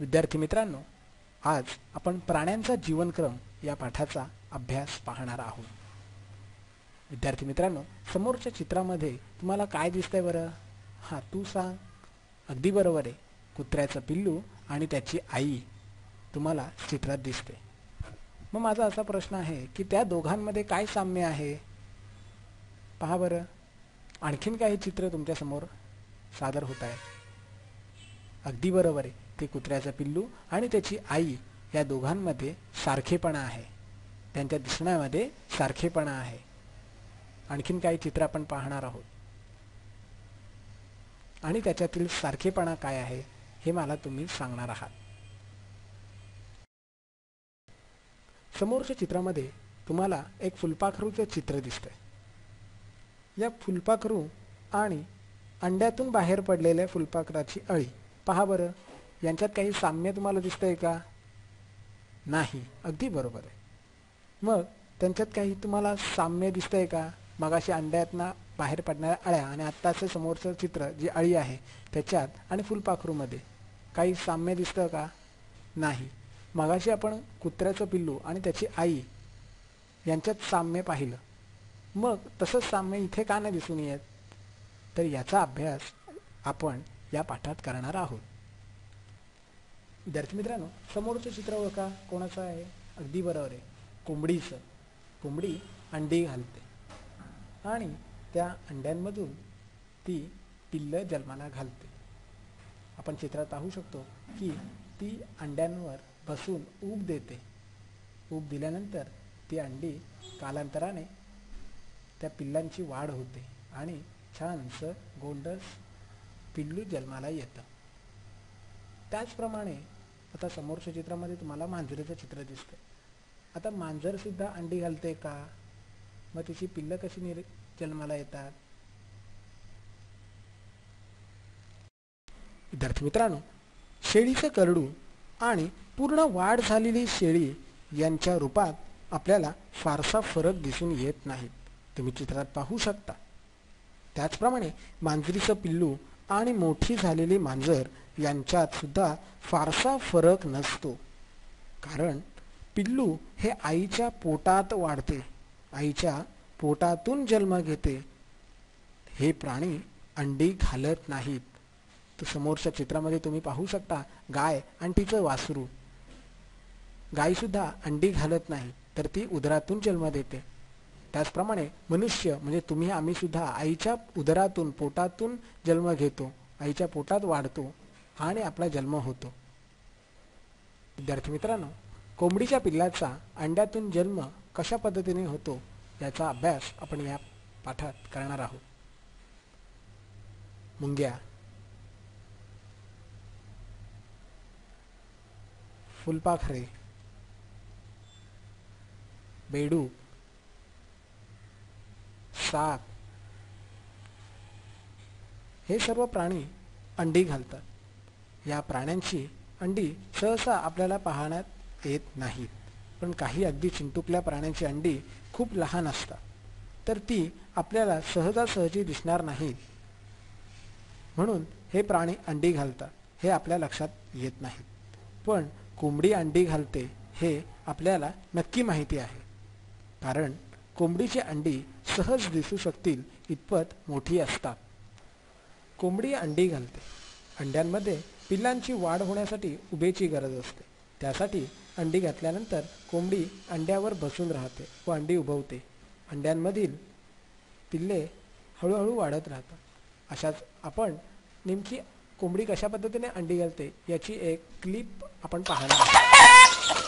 विद्यार्थी मित्रांनो आज आपण प्राण्यांचा जीवनक्रम या पाठाचा अभ्यास पाहणार आहोत. विद्यार्थी मित्रांनो समोरच्या चित्रामध्ये तुम्हाला काय दिसतंय बरं? हां तू सांग. अगदी बरोबर आहे. कुत्र्याचं पिल्लू आणि त्याची आई तुम्हाला चित्रात दिसते. मग माझा असा प्रश्न आहे की त्या दोघांमध्ये काय साम्य आहे? पहा बरं. आणखीन काही चित्र तुमच्यासमोर सादर होत आहे अगदी बरोबर आहे. ते कुत्र्याचं पिल्लू आणि त्याची आई या दोघांमध्ये सारखेपणा आहे. त्यांच्या दिसण्यामध्ये सारखेपणा आहे. आणखीन काही चित्र आपण पाहणार आहोत. आणि त्याच्यातील सारखेपणा काय आहे हे मला तुम्ही सांगणार आहात. समोरच्या चित्रामध्ये तुम्हाला एक फुलपाखरूचं चित्र दिसतंय. या फुलपाखरू आणि अंड्यातून बाहेर पडलेल्या फुलपाखराची अळी. पहा बरं. यांच्यात काही साम्य तुम्हाला दिसतंय का? नाही. अगदी बरोबर आहे. मग त्यांच्यात काही तुम्हाला साम्य दिसतंय का? मगाशी अंड्यातनं बाहेर पडणाऱ्या अळ्या आणि आत्ताचं समोरचं चित्र जी अळी आहे त्याच्यात आणि फुलपाखरूमध्ये काही साम्य दिसतं का? नाही. मगाशी आपण कुत्र्याचं पिल्लू आणि त्याची आई यांच्यात साम्य पाहिलं. मग तसंच साम्य इथे का नाही दिसून येत? तर याचा अभ्यास आपण या पाठात करणार आहोत. विद्यार्थी मित्रांनो समोरचं चित्र ओळखा कोणाचं आहे? अगदी बरोबर आहे. कोंबडीचं. कोंबडी अंडी घालते. आणि त्या अंड्यांमधून ती पिल्लं जन्माला घालते. आपण चित्रात पाहू शकतो की ती अंड्यांवर बसून ऊब देते. ऊब दिल्यानंतर ती अंडी कालांतराने त्या पिल्लांची वाढ होते आणि छानसं गोंडस पिल्लू जन्माला येतं. त्याचप्रमाणे आता समोरच्या चित्रामध्ये तुम्हाला मांजरीचं चित्र दिसतं आता मांजरसुद्धा अंडी घालते का? मग तिची पिल्लं कशी निर जन्माला येतात? विद्यार्थी मित्रांनो शेळीचं करडू आणि पूर्ण वाढ झालेली शेळी यांच्या रूपात आपल्याला फारसा फरक दिसून येत नाही. तुम्ही चित्रात पाहू शकता. त्याचप्रमाणे मांजरीचं पिल्लू आणि मोठी झालेली मांजर यांच्यात सुद्धा फारसा फरक नसतो. कारण पिल्लू हे आईच्या पोटात वाढते. आईच्या पोटातून जन्म घेते. हे प्राणी अंडी घालत नाहीत. तर समोरच्या चित्रामध्ये तुम्ही पाहू शकता गाय आणि तिचं वासरू. गायसुद्धा अंडी घालत नाही तर ती उदरातून जन्म देते. त्याचप्रमाणे मनुष्य म्हणजे तुम्ही आम्ही सुद्धा आईच्या उदरातून पोटातून जन्म घेतो. आईच्या पोटात वाढतो आणि आपला जन्म होतो. विद्यार्थी मित्रांनो कोंबडीच्या पिल्लाचा अंड्यातून जन्म कशा पद्धतीने होतो याचा अभ्यास आपण या पाठात करणार आहोत. मुंग्या. फुलपाखरे. बेडूक. साप. हे सर्व प्राणी अंडी घालतात. या प्राण्यांची अंडी सहसा आपल्याला पाहण्यात येत नाहीत. पण काही अगदी चिंटुकल्या प्राण्यांची अंडी खूप लहान असतात. तर ती आपल्याला सहजासहजी दिसणार नाहीत. म्हणून हे प्राणी अंडी घालतात हे आपल्या लक्षात येत नाही पण कोंबडी अंडी घालते हे आपल्याला नक्की माहिती आहे. कारण कोंबडीची अंडी सहज दिसू शकतील इतपत मोठी असतात. कोंबडी अंडी घालते. अंड्यांमध्ये पिल्लांची वाढ होण्यासाठी उभेची गरज असते. त्यासाठी अंडी घातल्यानंतर कोंबडी अंड्यावर बसून राहते व अंडी उभवते. अंड्यांमधील पिल्ले हळूहळू वाढत राहतात. अशाच आपण नेमकी कोंबडी कशा पद्धतीने अंडी घालते याची एक क्लिप आपण पाहणार आहोत.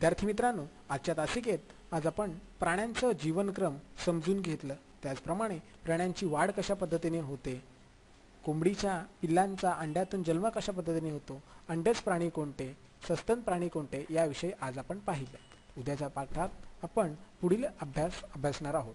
विद्यार्थी मित्रांनो आजच्या तासिकेत आज आपण प्राण्यांचं जीवनक्रम समजून घेतलं. त्याचप्रमाणे प्राण्यांची वाढ कशा पद्धतीने होते? कोंबडीच्या पिल्लांचा अंड्यातून जन्म कशा पद्धतीने होतो? अंडेच प्राणी कोणते? सस्तन प्राणी कोणते? याविषयी आज आपण पाहिलं. उद्याच्या पाठात आपण पुढील अभ्यास अभ्यासणार आहोत.